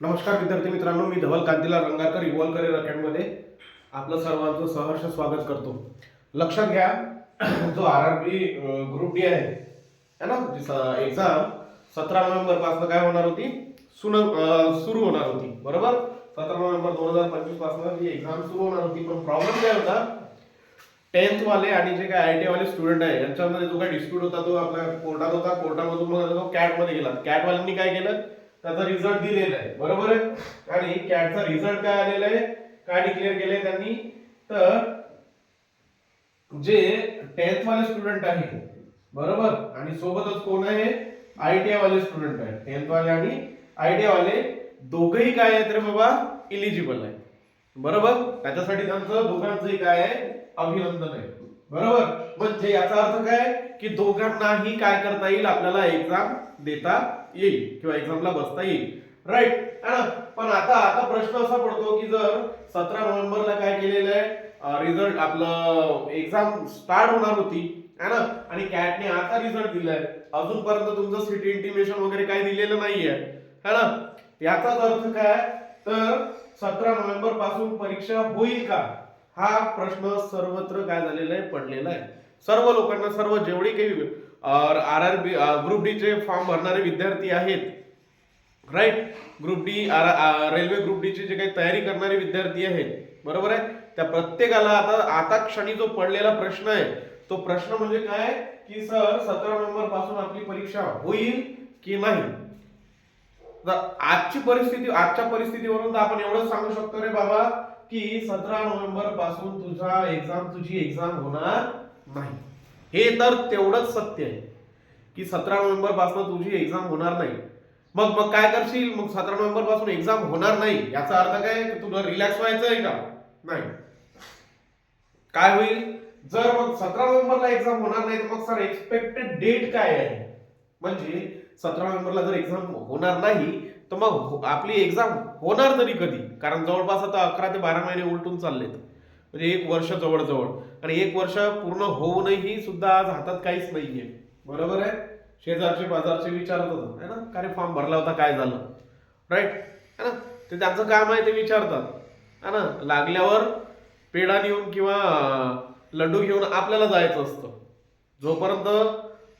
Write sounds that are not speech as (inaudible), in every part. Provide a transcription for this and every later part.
नमस्कार विद्यार्थी मित्रांनो मी धवल कांतीलाल रंगारकर इव्हॉल्व करिअर अकॅडमीमध्ये आपलं सर्वांचं सहर्ष स्वागत करतो. लक्षात घ्या (clears throat) जो R R B group D आहे है ना एक्झाम सतरा नोव्हेंबरपासून काय होणार होती? सुन सुरू होणार होती बरोबर? सतरा नोव्हेंबर दोन हजार पंचवीसपासून ही एक्झाम सुरू होणार होती पण प्रॉब्लेम काय होता? टेन्थ वाले आणि जे काय आय टी वाले स्टुडंट आहे यांच्यामध्ये जो काय डिस्प्यूट होता तो आपल्या कोर्टात होता. कोर्टामधून मग तो कॅटमध्ये गेला. कॅटवाल्यांनी काय केलं? त्याचा रिझल्ट दिलेला आहे. बरोबर आहे? आणि कॅटचा रिझल्ट काय आलेला आहे? काय डिक्लेअर केलंय त्यांनी? तर जे टेन्थ वाले स्टुडंट आहे बरोबर? आणि सोबतच कोण आहे? आय टी आय वाले स्टुडंट आहे. टेन्थ वाले आणि आय टी आय वाले दोघही काय आहेत रे बाबा? इलिजिबल आहे बरोबर? त्याच्यासाठी त्यांचं दोघांचंही काय आहे? अभिनंदन आहे. बरोबर? म्हणजे याचा अर्थ काय? की दोघांनाही काय करता येईल? आपल्याला एक्झाम देता येईल किंवा एक्झामला बसता येईल. राईट पण आता आता प्रश्न असा पडतो की जर सतरा नोव्हेंबरला काय केलेलं आहे? रिझल्ट आपलं एक्झाम स्टार्ट होणार होती. है ना? आणि कॅटने आता रिझल्ट दिलाय. अजूनपर्यंत तुमचं सिटी इंटिमेशन वगैरे काही दिलेलं नाहीये. है ना? याचाच अर्थ काय? तर सतरा नोव्हेंबरपासून परीक्षा होईल का? हा प्रश्न सर्वत्र काय झालेला आहे? पडलेला आहे. सर्व लोकांना सर्व जेवढी काही आर आर बी ग्रुप डीचे फॉर्म भरणारे विद्यार्थी आहेत. Right group D or railway group डीची जे काही तयारी करणारे विद्यार्थी आहेत. बरोबर आहे? त्या प्रत्येकाला आता आता क्षणी जो पडलेला प्रश्न आहे तो प्रश्न म्हणजे काय? की सर सतरा नोव्हेंबरपासून आपली परीक्षा होईल की नाही? तर आजची परिस्थिती आजच्या परिस्थितीवरून तर आपण एवढंच सांगू शकतो रे बाबा की सतरा नोव्हेंबरपासून तुझा एक्झाम तुझी एक्झाम होणार नाही. हे तर तेवढंच सत्य आहे. की सतरा नोव्हेंबरपासून तुझी एक्झाम होणार नाही. मग मग काय करशील? मग सतरा नोव्हेंबरपासून एक्झाम होणार नाही. याचा अर्थ काय? तुला रिलॅक्स व्हायचं आहे का? नाही. काय होईल? जर मग सतरा नोव्हेंबरला एक्झाम होणार नाही तर मग सर एक्सपेक्टेड डेट काय आहे? म्हणजे सतरा नोव्हेंबरला जर एक्झाम होणार नाही तर मग आपली एक्झाम होणार तरी कधी? कारण जवळपास आता अकरा ते बारा महिने उलटून चाललेत. म्हणजे एक वर्ष जवळजवळ. आणि एक वर्ष पूर्ण होऊनही सुद्धा आज हातात काहीच नाहीये. बरोबर आहे? शेजारचे बाजारचे विचारत होतं. है ना? कारण फॉर्म भरला होता काय झालं? राईट है ना? ते त्यांचं काम आहे ते विचारतात. है ना? लागल्यावर पेढा नेऊन किंवा लड्डू घेऊन आपल्याला जायचं असतं. जोपर्यंत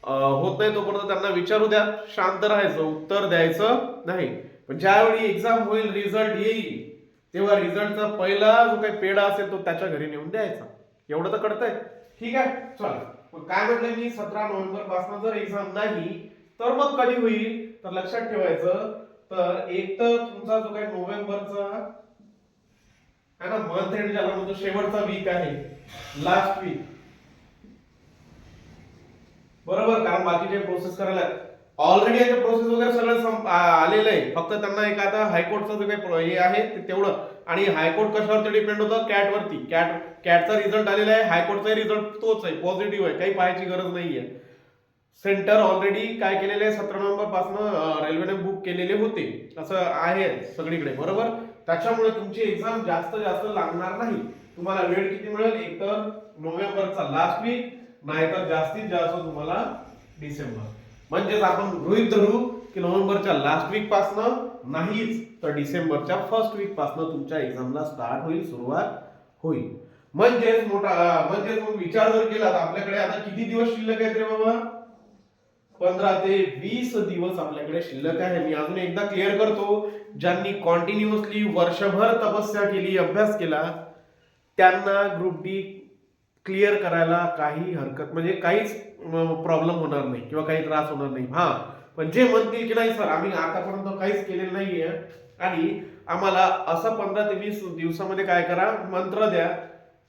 होत नाही तोपर्यंत त्यांना विचारू द्या. शांत राहायचं उत्तर द्यायचं नाही. पण ज्यावेळी एक्झाम होईल रिझल्ट येईल तेव्हा रिझल्टचा पहिला जो काही पेढा असेल तो त्याच्या घरी नेऊन द्यायचा. एवढं तर कळतंय. ठीक आहे? चला. काय म्हटलं मी? सतरा नोव्हेंबरपासून जर एक्झाम नाही तर मग कधी होईल? तर लक्षात ठेवायचं. तर एक तर तुमचा जो काही नोव्हेंबरचा है ना मंथ एंड ज्याला म्हणतो शेवटचा वीक आहे. लास्ट वीक बरोबर? कारण बाकीचे प्रोसेस करायला ऑलरेडी याचं प्रोसेस वगैरे सगळं संप- आलेलं आहे. फक्त त्यांना एक आता हायकोर्टचं जे काही हे आहे ते तेवढं. आणि हायकोर्ट कशावरती डिपेंड होतं? कॅटवरती कॅट कॅटचा रिझल्ट आलेला आहे. हायकोर्टचा रिझल्ट तोच आहे. पॉझिटिव्ह आहे. काही पाहायची गरज नाही आहे सेंटर ऑलरेडी काय केलेले आहे? सतरा नोव्हेंबरपासून रेल्वेने बुक केलेले होते. असं आहे सगळीकडे. बरोबर? त्याच्यामुळे तुमची एक्झाम जास्त जास्त लागणार नाही. तुम्हाला वेळ किती मिळेल? एक तर नोव्हेंबरचा लास्ट वीक नाहीतर जास्तीत जास्त तुम्हाला डिसेंबर. म्हणजेच आपण गृहित धरू की नोव्हेंबरच्या लास्ट वीक पासनं नाहीच तर डिसेंबरच्या फर्स्ट वीक पासनं तुमच्या एक्झामला स्टार्ट होईल सुरुवात होईल. म्हणजेच मोठा म्हणजेच मग विचार जर केला तर आपल्याकडे आता किती दिवस शिल्लक आहेत रे बाबा? पंधरा ते वीस दिवस आपल्याकडे शिल्लक आहे. मी अजून एकदा क्लिअर करतो ज्यांनी कॉन्टिन्युअसली वर्षभर तपस्या केली अभ्यास केला त्यांना ग्रुप डी क्लिअर करायला काही हरकत म्हणजे काहीच प्रॉब्लेम होणार नाही किंवा काही त्रास होणार नाही. हा पण जे म्हणतील की नाही सर आम्ही आतापर्यंत काहीच केलेलं नाहीये आणि आम्हाला असं पंधरा ते वीस दिवसामध्ये काय करा मंत्र द्या.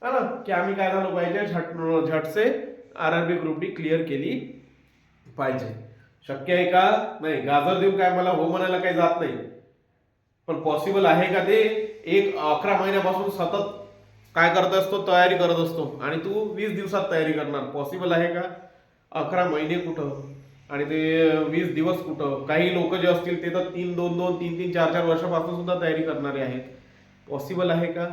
है ना की आम्ही काय झालं पाहिजे झट झटसे R R B group D clear केली पाहिजे. शक्य आहे का? नाही गाजर देऊन काय मला हो म्हणायला काही जात नाही. पण पॉसिबल आहे का ते? एक अकरा महिन्यापासून सतत काय करत असतो? तयारी करत असतो. आणि तू वीस दिवसात तयारी करणार. पॉसिबल आहे का? अकरा महिने कुठं? आणि ते वीस दिवस कुठं? काही लोक जे असतील ते तर तीन दोन दोन तीन तीन चार चार वर्षापासून सुद्धा तयारी करणारे आहेत. पॉसिबल आहे का?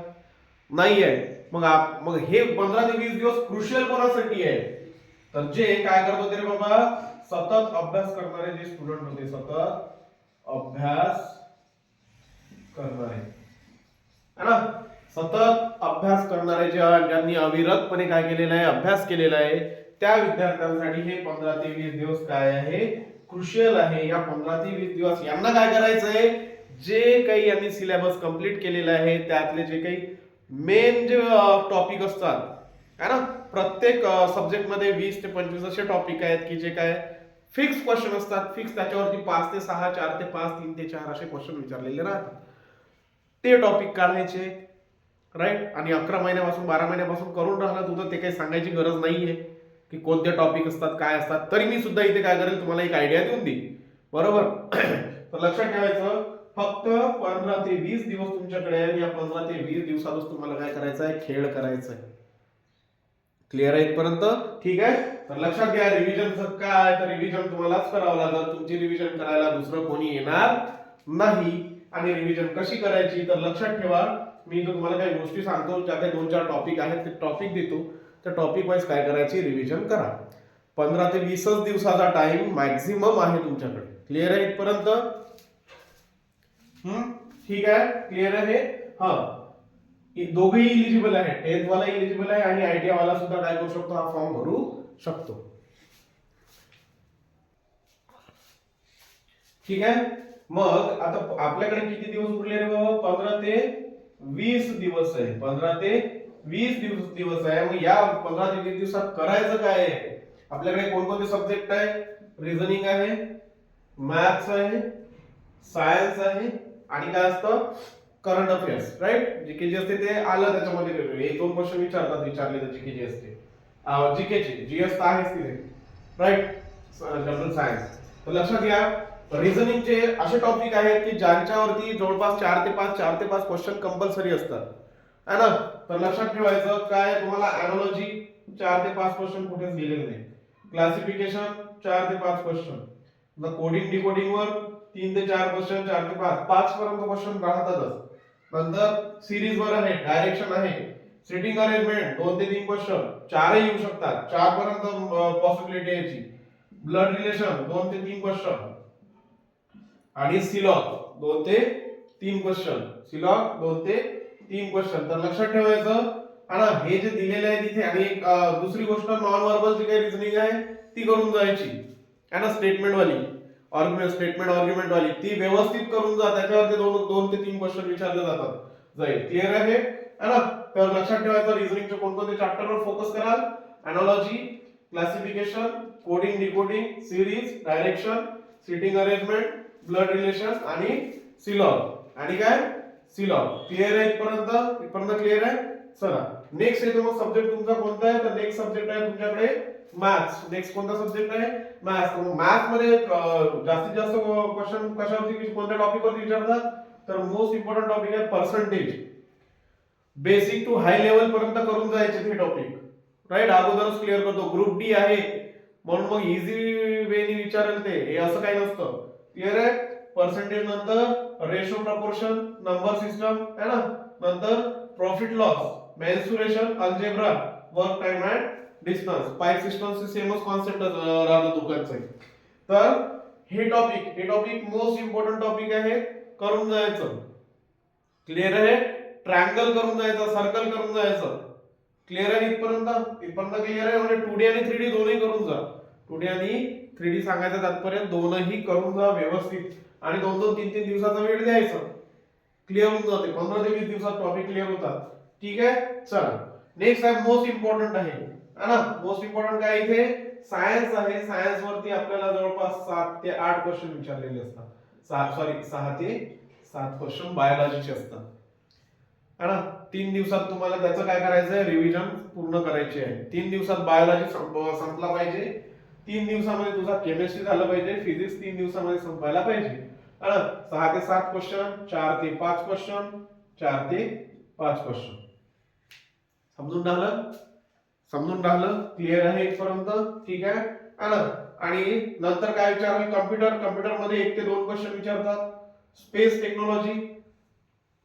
नाही आहे. मग आप- मग हे पंधरा ते वीस दिवस क्रुशियल कोणासाठी आहे? तर जे काय करत होते रे बाबा? सतत अभ्यास करणारे जे स्टुडंट होते सतत अभ्यास करणारे. है ना? सतत अभ्यास करणारे ज्या ज्यांनी अविरतपणे काय केलेलं आहे अभ्यास केलेला आहे त्या विद्यार्थ्यांसाठी हे पंधरा ते वीस दिवस काय आहे? क्रुशियल आहे. या पंधरा ते वीस दिवस यांना काय करायचं आहे? जे काही यांनी सिलेबस कंप्लीट केलेला आहे त्यातले जे काही मेन जे टॉपिक असतात है ना? प्रत्येक सब्जेक्टमध्ये वीस ते पंचवीस असे टॉपिक आहेत की जे काय फिक्स क्वेश्चन असतात. फिक्स त्याच्यावरती पाच ते सहा चार ते पाच तीन ते चार असे क्वेश्चन विचारलेले राहतात. ते टॉपिक काढायचे. राईट आणि अकरा महिन्यापासून बारा महिन्यापासून करून राहिला तुझं ते काही सांगायची गरज नाहीये. की कोणते टॉपिक असतात काय असतात. तरी मी सुद्धा इथे काय करेल तुम्हाला एक आयडिया देऊन देईन. बरोबर? (clears throat) तर लक्षात ठेवायचं फक्त पंधरा ते वीस दिवस तुमच्याकडे आहे. या पंधरा ते वीस दिवसातच तुम्हाला काय करायचं आहे खेळ करायचा आहे क्लिअर आहे इथपर्यंत? ठीक आहे? तर लक्षात घ्या रिव्हिजनचं काय तर रिव्हिजन तुम्हालाच करावं लागेल. तुमची रिव्हिजन करायला दुसरं कोणी येणार नाही. आणि रिव्हिजन कशी करायची? तर लक्षात ठेवा मी इथं तुम्हाला काही गोष्टी सांगतो ज्या काही दोन चार टॉपिक आहेत ते टॉपिक देतो. त्या टॉपिक वाईज काय करायची? रिव्हिजन करा. पंधरा ते वीसच दिवसाचा टाइम मॅक्झिमम आहे तुमच्याकडे. क्लिअर आहे इथपर्यंत? हम्म ठीक आहे? क्लिअर आहे हा? दोघेही इलिजिबल आहे. टेन्थ वाला इलिजिबल आहे आणि आयटीआय वाला सुद्धा काय करू शकतो? हा फॉर्म भरू शकतो. ठीक आहे? मग आता आपल्याकडे किती दिवस उरले रे बाबा? पंधरा ते वीस दिवस आहे. पंधरा ते वीस दिवस दिवस आहे. मग या पंधरा ते वीस दिवसात करायचं काय आहे? आपल्याकडे कोणकोणते सब्जेक्ट आहे? रिझनिंग आहे मॅथ्स आहे सायन्स आहे आणि काय असतं? करंट अफेअर्स राईट जीके जे असते ते आलं त्याच्यामध्ये एक दोन क्वेश्चन विचारतात विचारले तर जीके जे असते. जी के जी जीएस तर आहेच तिथे राईट जनरल सायन्स तर लक्षात घ्या रिझनिंगचे असे टॉपिक आहेत की ज्यांच्यावरती जवळपास चार ते पाच चार ते पाच क्वेश्चन कंपल्सरी असतात. है ना? तर लक्षात ठेवायचं काय तुम्हाला अॅनॉलॉजी चार ते पाच क्वेश्चन कुठेच दिलेले नाही. क्लासिफिकेशन चार ते पाच क्वेश्चन कोडिंग डिकोडिंग वर तीन ते चार क्वेश्चन चार ते पाच पाच पर्यंत क्वेश्चन राहतातच. नंतर सिरीज वर आहे डायरेक्शन आहे. सिटिंग अरेंजमेंट दोन ते तीन क्वेश्चन चारही येऊ शकतात. चार पर्यंत पॉसिबिलिटी याची ब्लड रिलेशन दोन ते तीन क्वेश्चन आणि सिलॉग दोन ते तीन क्वेश्चन सिलॉग दोन ते तीन क्वेश्चन तर लक्षात ठेवायचं. आणि हे जे दिलेलं आहे तिथे आणि एक, दुसरी गोष्ट नॉन वर्बल जी काही रिझनिंग आहे ती करून जायची. आहे ना स्टेटमेंटवाली ऑर्ग्युमेंट स्टेटमेंट ऑर्ग्युमेंटवाली ती व्यवस्थित करून जा. त्याच्यावरती दोन दोन ते तीन क्वेश्चन विचारले जातात. जाईल. क्लिअर आहे? है ना? तर लक्षात ठेवायचं रिझनिंगचे कोणकोणते चॅप्टरवर फोकस कराल? Analogy classification coding decoding series direction sitting arrangement blood relation आणि सिलॉग आणि काय? सिलॉग क्लिअर आहे इथपर्यंत? इथपर्यंत क्लिअर आहे? चला. नेक्स्ट येतो मग सब्जेक्ट तुमचा कोणता आहे? तर नेक्स्ट सब्जेक्ट आहे तुमच्याकडे मॅथ्स नेक्स्ट कोणता सब्जेक्ट आहे? मॅथ्स मॅथ्समध्ये जास्तीत जास्त क्वेश्चन कशावरती कोणत्या टॉपिक वरती विचारतात? तर मोस्ट इम्पॉर्टंट टॉपिक आहे percentage basic to high level पर्यंत करून जायचे हे टॉपिक राईट अगोदरच क्लिअर करतो. ग्रुप डी आहे. म्हणून मग इझी वेने विचारेल ते. हे असं काही नसतं. क्लिअर आहे? पर्सेंटेज नंतर रेशो प्रपोर्शन नंबर सिस्टम है ना? नंतर profit loss mensuration algebra work time and distance pipe system सेमच कॉन्सेप्ट राहतो दोघांचे तर हे टॉपिक हे टॉपिक मोस्ट इम्पॉर्टंट टॉपिक आहे. करून जायचं. क्लिअर आहे? ट्रायंगल करून जायचं सर्कल करून जायचं. क्लिअर आहे इथपर्यंत? इथपर्यंत क्लिअर आहे? म्हणजे टू डी आणि थ्री डी दोन्ही करून जा. टू डी आणि थ्री डी सांगायचं तात्पर्य दोनही करून जा व्यवस्थित. आणि दोन दोन तीन तीन दिवसाचा वेळ द्यायचा. क्लिअर होऊन जाते. पंधरा ते वीस दिवसात टॉपिक क्लिअर होतात. ठीक आहे? चला. नेक्स्ट आहे मोस्ट इम्पॉर्टंट आहे. ना? मोस्ट इम्पॉर्टंट काय इथे? सायन्स आहे. सायन्स वरती आपल्याला जवळपास सात ते आठ क्वेश्चन विचारलेले असतात. सॉरी सहा ते सात क्वेश्चन बायोलॉजीचे असतात. है ना तीन दिवसात तुम्हाला त्याचं काय करायचं आहे रिव्हिजन पूर्ण करायची आहे. तीन दिवसात बायोलॉजी संपला पाहिजे. तीन दिवसामध्ये तुझा केमिस्ट्री झालं पाहिजे. फिजिक्स तीन दिवसामध्ये संपायला पाहिजे. है ना सहा ते सात क्वेश्चन चार ते पाच क्वेश्चन चार ते पाच क्वेश्चन समजून राहिलं? समजून राहिलं? क्लिअर आहे इथपर्यंत? ठीक आहे? है ना आणि नंतर काय विचारलं? कम्प्युटर कम्प्युटरमध्ये एक ते दोन क्वेश्चन विचारतात. स्पेस टेक्नॉलॉजी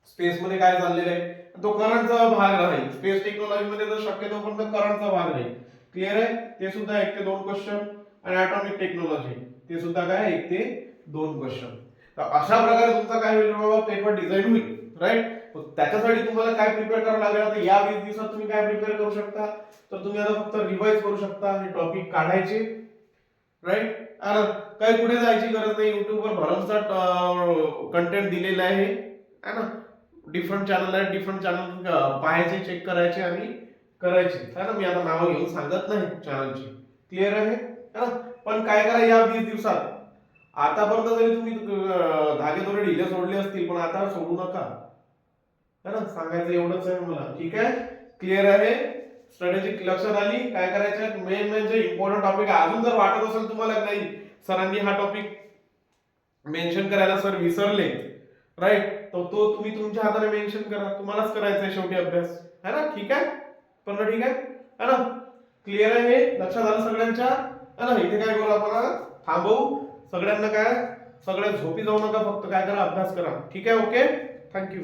स्पेस मध्ये काय चाललेलं आहे? तो करंटचा भाग राहील. स्पेस टेक्नॉलॉजी मध्ये जर शक्यतो पण करंटचा भाग राहील. क्लिअर आहे? ते सुद्धा एक ते दोन क्वेश्चन आणि ॲटॉमिक टेक्नॉलॉजी ते सुद्धा काय? एक ते दोन क्वेश्चन तर अशा प्रकारे तुमचा काय होईल बाबा? पेपर डिझाईन होईल राईट त्याच्यासाठी तुम्हाला काय प्रिपेअर करावं लागेल? आता या वीस दिवसात तुम्ही काय प्रिपेअर करू शकता? तर तुम्ही आता फक्त रिवाइज करू शकता. हे टॉपिक काढायचे राईट काही कुठे जायची गरज नाही. युट्यूबवर भरमसाठ कंटेंट दिलेला आहे. है ना? डिफरंट चॅनल आहे डिफरंट चॅनल पाहायचे चेक करायचे आणि करायचे. है ना? मी आता नावं घेऊन सांगत नाही चॅनलची क्लिअर आहे? है ना? पण काय करा या वीस दिवसात? आतापर्यंत जरी तुम्ही धागे थोडे ढिले सोडले असतील पण आता सोडू नका. है ना? सांगायचं एवढंच आहे मला. ठीक आहे? क्लिअर आहे? स्ट्रॅटेजी लक्षात आली? काय करायचं? मेन मेन जे इम्पॉर्टंट टॉपिक आहे. अजून जर वाटत असेल तुम्हाला नाही सरांनी हा टॉपिक मेन्शन करायला सर विसरले राईट तर तो तुम्ही तुमच्या हाताने मेन्शन करा. तुम्हालाच करायचा आहे शेवटी अभ्यास. है ना? ठीक आहे? पण ठीक आहे? है ना? क्लिअर आहे हे? लक्षात आलं सगळ्यांच्या? है ना? इथे काय करू आपण? थांबवू सगळ्यांना काय? सगळ्या झोपी जाऊ नका फक्त काय करा? अभ्यास करा. ठीक आहे? Okay thank you